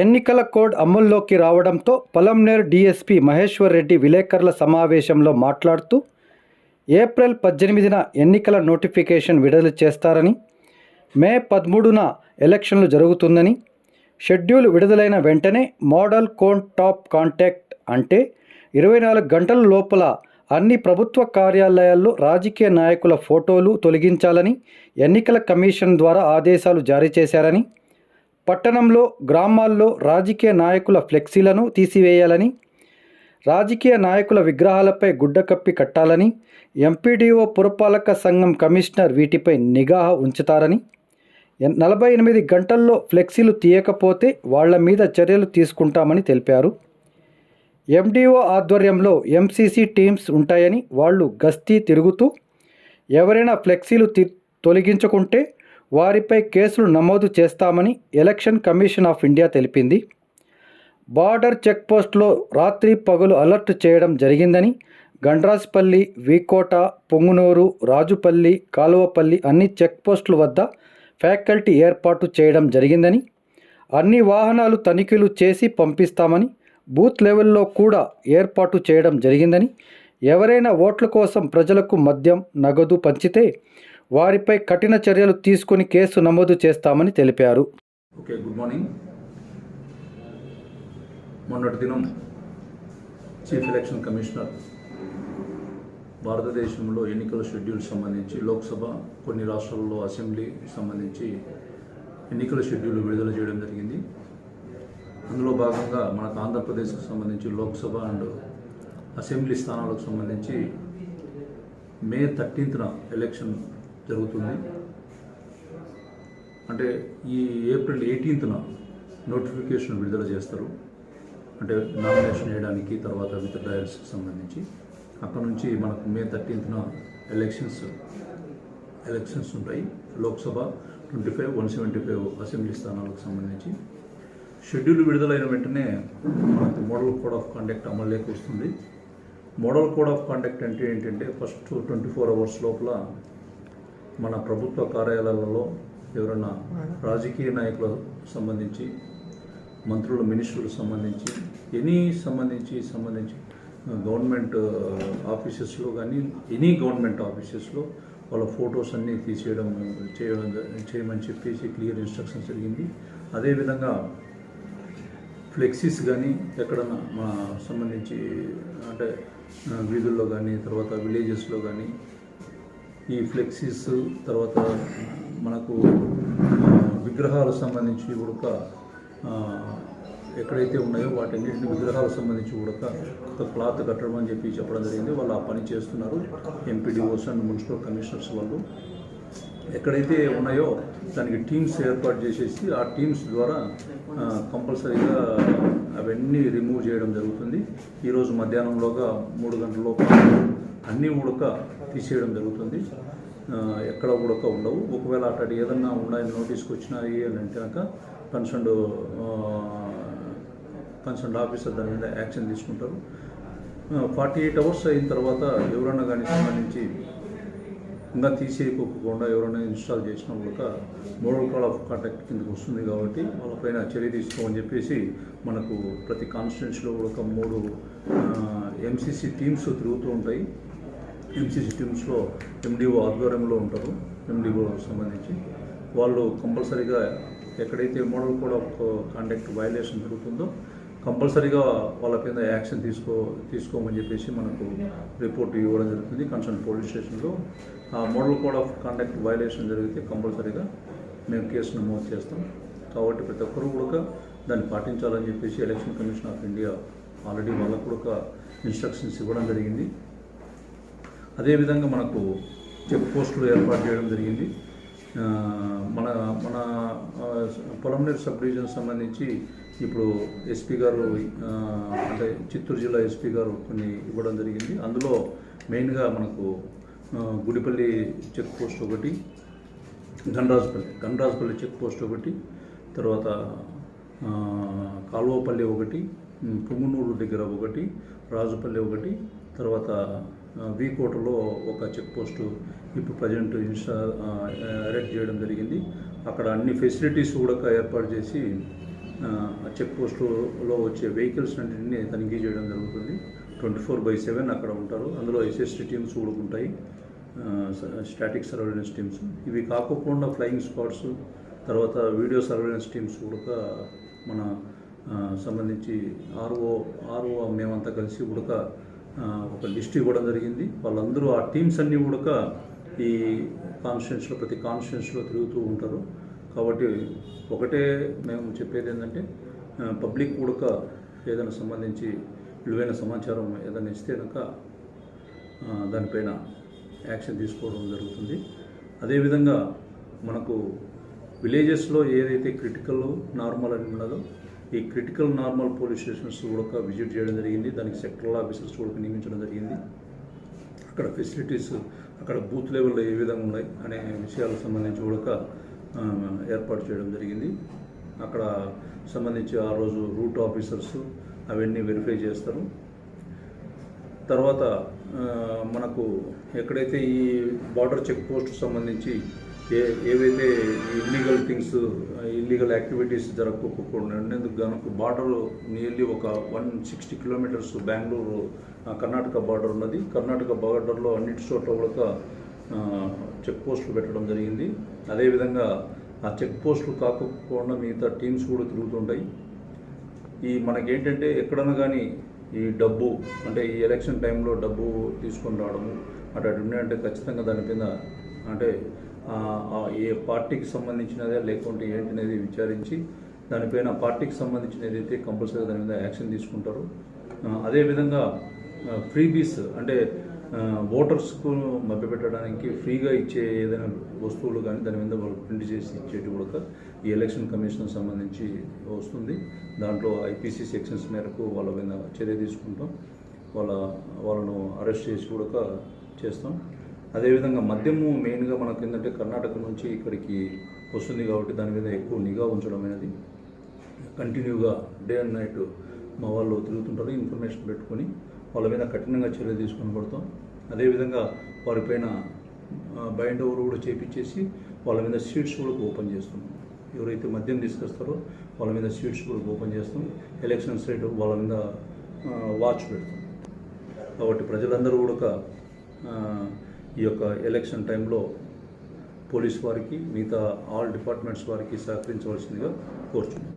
ఎన్నికల కోడ్ అమల్లోకి రావడంతో పొలంనేర్ డీఎస్పీ మహేశ్వర్ రెడ్డి విలేకరుల సమావేశంలో మాట్లాడుతూ ఏప్రిల్ పద్దెనిమిదిన ఎన్నికల నోటిఫికేషన్ విడుదల చేస్తారని మే పదమూడున ఎలక్షన్లు జరుగుతుందని షెడ్యూల్ విడుదలైన వెంటనే మోడల్ కోన్ టాప్ కాంటాక్ట్ అంటే ఇరవై నాలుగు గంటల లోపల అన్ని ప్రభుత్వ కార్యాలయాల్లో రాజకీయ నాయకుల ఫోటోలు తొలగించాలని ఎన్నికల కమిషన్ ద్వారా ఆదేశాలు జారీ చేశారని పట్టణంలో గ్రామాల్లో రాజకీయ నాయకుల ఫ్లెక్సీలను తీసివేయాలని రాజకీయ నాయకుల విగ్రహాలపై గుడ్డ కప్పి కట్టాలని ఎంపీడీఓ పురపాలక సంఘం కమిషనర్ వీటిపై నిఘా ఉంచుతారని నలభై ఎనిమిది గంటల్లో ఫ్లెక్సీలు తీయకపోతే వాళ్ళ మీద చర్యలు తీసుకుంటామని తెలిపారు. ఎండిఓ ఆధ్వర్యంలో ఎంసీసీ టీమ్స్ ఉంటాయని వాళ్ళు గస్తీ తిరుగుతూ ఎవరైనా ఫ్లెక్సీలు తొలగించుకుంటే వారిపై కేసులు నమోదు చేస్తామని ఎలక్షన్ కమిషన్ ఆఫ్ ఇండియా తెలిపింది. బార్డర్ చెక్పోస్ట్లో రాత్రి పగలు అలర్ట్ చేయడం జరిగిందని గండ్రాజ్పల్లి వీకోట పొంగునూరు రాజుపల్లి కాలువపల్లి అన్ని చెక్పోస్టుల వద్ద ఫ్యాకల్టీ ఏర్పాటు చేయడం జరిగిందని అన్ని వాహనాలు తనిఖీలు చేసి పంపిస్తామని బూత్ లెవెల్లో కూడా ఏర్పాటు చేయడం జరిగిందని ఎవరైనా ఓట్ల కోసం ప్రజలకు మద్యం నగదు పంచితే వారిపై కఠిన చర్యలు తీసుకుని కేసు నమోదు చేస్తామని తెలిపారు. Okay good morning. మొన్నటి దినం చీఫ్ ఎలక్షన్ కమిషనర్ భారతదేశంలో ఎన్నికల షెడ్యూల్ సంబంధించి లోక్సభ కొన్ని రాష్ట్రాల్లో అసెంబ్లీ సంబంధించి ఎన్నికల షెడ్యూల్ విడుదల చేయడం జరిగింది. అందులో భాగంగా మనకు ఆంధ్రప్రదేశ్కు సంబంధించి లోక్సభ అండ్ అసెంబ్లీ స్థానాలకు సంబంధించి మే థర్టీన్త్న ఎలక్షన్ జరుగుతుంది. అంటే ఈ ఏప్రిల్ ఎయిటీన్త్న నోటిఫికేషన్ విడుదల చేస్తారు. అంటే నామినేషన్ వేయడానికి తర్వాత విత్ డ్రయల్స్కి సంబంధించి. అక్కడ నుంచి మనకు మే థర్టీన్త్న ఎలక్షన్స్ ఎలక్షన్స్ ఉంటాయి. Lok Sabha twenty five one seventy five assembly స్థానాలకు సంబంధించి. షెడ్యూల్ విడుదలైన వెంటనే మనకు మోడల్ కోడ్ ఆఫ్ కండక్ట్ అమల్లోకి వస్తుంది మోడల్ కోడ్ ఆఫ్ కండక్ట్ అంటే ఏంటంటే ఫస్ట్ ట్వంటీ ఫోర్ అవర్స్ లోపల మన ప్రభుత్వ కార్యాలయాలలో ఎవరైనా రాజకీయ నాయకులకు సంబంధించి మంత్రులు మినిస్టర్లకు సంబంధించి ఎనీ సంబంధించి సంబంధించి గవర్నమెంట్ ఆఫీసెస్లో కానీ ఎనీ గవర్నమెంట్ ఆఫీసెస్లో వాళ్ళ ఫొటోస్ అన్నీ తీసేయడం చేయడం చేయమని చెప్పేసి క్లియర్ ఇన్స్ట్రక్షన్స్ జరిగింది. అదేవిధంగా ఫ్లెక్సీస్ కానీ ఎక్కడన్నా మా సంబంధించి అంటే వీధుల్లో కానీ తర్వాత విలేజెస్లో కానీ ఈ ఫ్లెక్సీస్ తర్వాత మనకు విగ్రహాలకు సంబంధించి ఉడక ఎక్కడైతే ఉన్నాయో వాటన్నిటిని విగ్రహాలకు సంబంధించి ఉడక ఒక క్లాత్ కట్టడం అని చెప్పి చెప్పడం జరిగింది. వాళ్ళు ఆ పని చేస్తున్నారు. ఎంపీడీఓస్ అండ్ మున్సిపల్ కమిషనర్స్ వాళ్ళు. ఎక్కడైతే ఉన్నాయో దానికి టీమ్స్ ఏర్పాటు చేసేసి ఆ టీమ్స్ ద్వారా కంపల్సరీగా అవన్నీ రిమూవ్ చేయడం జరుగుతుంది. ఈరోజు మధ్యాహ్నంలోగా మూడు గంటల లోపల అన్నీ ఉడక తీసేయడం జరుగుతుంది. ఎక్కడ ఉడక ఉండవు. ఒకవేళ అటు ఏదన్నా ఉన్నాయని నోటీస్కి వచ్చినాయి అని అంటే కనుక కన్సర్న్డ్ కన్సర్న్డ్ ఆఫీసర్ దాని మీద యాక్షన్ తీసుకుంటారు. ఫార్టీ ఎయిట్ అవర్స్ అయిన తర్వాత ఎవరన్నా కానీ సంబంధించి ఇంకా తీసేయకోకుండా ఎవరైనా ఇన్స్టాల్ చేసిన వాళ్ళక మోడల్ కాల్ ఆఫ్ కాంటాక్ట్ కిందకి వస్తుంది కాబట్టి వాళ్ళపైన చర్య తీసుకోమని చెప్పేసి మనకు ప్రతి కాన్స్టిట్యున్సీలో కూడా ఒక మూడు ఎంసీసీ టీమ్స్ తిరుగుతూ ఉంటాయి. ఎంసీసీ టీమ్స్లో ఎండిఓ ఆధ్వర్యంలో ఉంటారు. ఎండిఓ సంబంధించి వాళ్ళు కంపల్సరీగా ఎక్కడైతే model code of conduct violation జరుగుతుందో కంపల్సరీగా వాళ్ళ కింద యాక్షన్ తీసుకో తీసుకోమని చెప్పేసి మనకు రిపోర్ట్ ఇవ్వడం జరుగుతుంది. కన్సర్న్ పోలీస్ స్టేషన్లో ఆ model code of conduct violation జరిగితే కంపల్సరీగా మేము కేసు నమోదు చేస్తాం. కాబట్టి ప్రతి ఒక్కరూ కూడా దాన్ని పాటించాలని చెప్పేసి election commission of India already వాళ్ళకు కూడా ఇన్స్ట్రక్షన్స్ ఇవ్వడం జరిగింది. అదేవిధంగా మనకు చెక్ పోస్టులు ఏర్పాటు చేయడం జరిగింది. మన మన ఆ, పొలంనేరు సబ్ డివిజన్ సంబంధించి ఇప్పుడు ఎస్పీ గారు అంటే చిత్తూరు జిల్లా ఎస్పీ గారు కొన్ని ఇవ్వడం జరిగింది. అందులో మెయిన్గా మనకు గుడిపల్లి చెక్ పోస్ట్ ఒకటి గన్రాజుపల్లి గన్రాజుపల్లి చెక్ పోస్ట్ ఒకటి తర్వాత కాల్వపల్లి కాలువపల్లి ఒకటి పుంగునూరు దగ్గర ఒకటి రాజుపల్లి ఒకటి తర్వాత వీకోటలో ఒక చెక్ పోస్టు ఇప్పుడు ప్రజెంట్ ఇన్స్టా ఎరెక్ట్ చేయడం జరిగింది. అక్కడ అన్ని ఫెసిలిటీస్ కూడా ఏర్పాటు చేసి చెక్ పోస్టులో వచ్చే వెహికల్స్ అన్నింటినీ తనిఖీ చేయడం జరుగుతుంది. ట్వంటీ ఫోర్ బై సెవెన్ అక్కడ ఉంటారు. అందులో ఎస్ఎస్టీ టీమ్స్ కూడా ఉంటాయి. Static surveillance teams. ఇవి కాకోకుండా ఫ్లయింగ్ స్క్వాడ్స్ తర్వాత వీడియో సర్వేలెన్స్ టీమ్స్ కూడా మన సంబంధించి ఆర్ఓ ఆర్ఓ మేమంతా కలిసి కూడా ఒక లిస్ట్ ఇవ్వడం జరిగింది. వాళ్ళందరూ ఆ టీమ్స్ అన్నీ కూడా ఈ కాన్స్టిట్యూన్స్లో ప్రతి కాన్స్టిట్యూన్స్లో తిరుగుతూ ఉంటారు. కాబట్టి ఒకటే మేము చెప్పేది ఏంటంటే పబ్లిక్ కూడా ఏదైనా సంబంధించి విలువైన సమాచారం ఏదైనా ఇస్తే కనుక దానిపైన యాక్షన్ తీసుకోవడం జరుగుతుంది. అదేవిధంగా మనకు విలేజెస్లో ఏదైతే క్రిటికల్ నార్మల్ అని ఉన్నదో ఈ క్రిటికల్ నార్మల్ పోలీస్ స్టేషన్స్ కూడా విజిట్ చేయడం జరిగింది. దానికి సెక్టరల్ ఆఫీసర్స్ కూడా నియమించడం జరిగింది. అక్కడ ఫెసిలిటీస్ అక్కడ బూత్ లెవెల్లో ఏ విధంగా ఉన్నాయి అనే విషయాలకు సంబంధించి కూడా ఏర్పాటు చేయడం జరిగింది. అక్కడ సంబంధించి ఆ రోజు రూట్ ఆఫీసర్స్ అవన్నీ వెరిఫై చేస్తారు. తర్వాత మనకు ఎక్కడైతే ఈ బార్డర్ చెక్ పోస్ట్ సంబంధించి ఏ ఏవైతే ఇల్లీగల్ థింగ్స్ ఇల్లీగల్ యాక్టివిటీస్ జరగకుండా ఉండేందుకు గనక బార్డర్ నియర్లీ ఒక one sixty kilometres Bengaluru Karnataka border ఉన్నది. కర్ణాటక బార్డర్లో అన్నిటి చోట్ల కూడా చెక్ పోస్టులు పెట్టడం జరిగింది. అదేవిధంగా ఆ చెక్ పోస్టులు కాకపోకుండా మిగతా టీమ్స్ కూడా తిరుగుతుంటాయి. ఈ మనకేంటంటే ఎక్కడన్నా కానీ ఈ డబ్బు అంటే ఈ ఎలక్షన్ టైంలో డబ్బు తీసుకొని రావడము అటు అంటే ఉన్నాయంటే ఖచ్చితంగా దాని మీద అంటే ఏ పార్టీకి సంబంధించినదే లేకుంటే ఏంటనేది విచారించి దానిపైన పార్టీకి సంబంధించిన ఏదైతే కంపల్సరీ దాని మీద యాక్షన్ తీసుకుంటారు. అదేవిధంగా ఫ్రీబీస్ అంటే ఓటర్స్కు మభ్యపెట్టడానికి ఫ్రీగా ఇచ్చే ఏదైనా వస్తువులు కానీ దాని మీద వాళ్ళు ప్రింట్ చేసి ఇచ్చేటి కూడా ఈ ఎలక్షన్ కమిషన్ సంబంధించి వస్తుంది. దాంట్లో ఐపీసీ సెక్షన్స్ మేరకు వాళ్ళ మీద చర్య తీసుకుంటాం. వాళ్ళ వాళ్ళను అరెస్ట్ చేసి కూడా చేస్తాం. అదేవిధంగా మద్యము మెయిన్గా మనకు ఏంటంటే కర్ణాటక నుంచి ఇక్కడికి వస్తుంది కాబట్టి దాని మీద ఎక్కువ నిఘా ఉంచడం అనేది కంటిన్యూగా డే అండ్ నైట్ మా వాళ్ళు తిరుగుతుంటారు. ఇన్ఫర్మేషన్ పెట్టుకొని వాళ్ళ మీద కఠినంగా చర్య తీసుకొని పడతాం. అదేవిధంగా వారిపైన బైండ్ ఓవర్ కూడా చేపించేసి వాళ్ళ మీద సీట్స్ కూడా ఓపెన్ చేస్తాం. ఎవరైతే మద్యం తీసుకొస్తారో వాళ్ళ మీద సీట్స్ కూడా ఓపెన్ చేస్తాం. ఎలక్షన్ సైడ్ వాళ్ళ మీద వాచ్ పెడతాం. కాబట్టి ప్రజలందరూ కూడా ఈ యొక్క ఎలక్షన్ టైంలో పోలీస్ వారికి మిగతా ఆల్ డిపార్ట్మెంట్స్ వారికి సహకరించవలసిందిగా కోరుచున్నాం.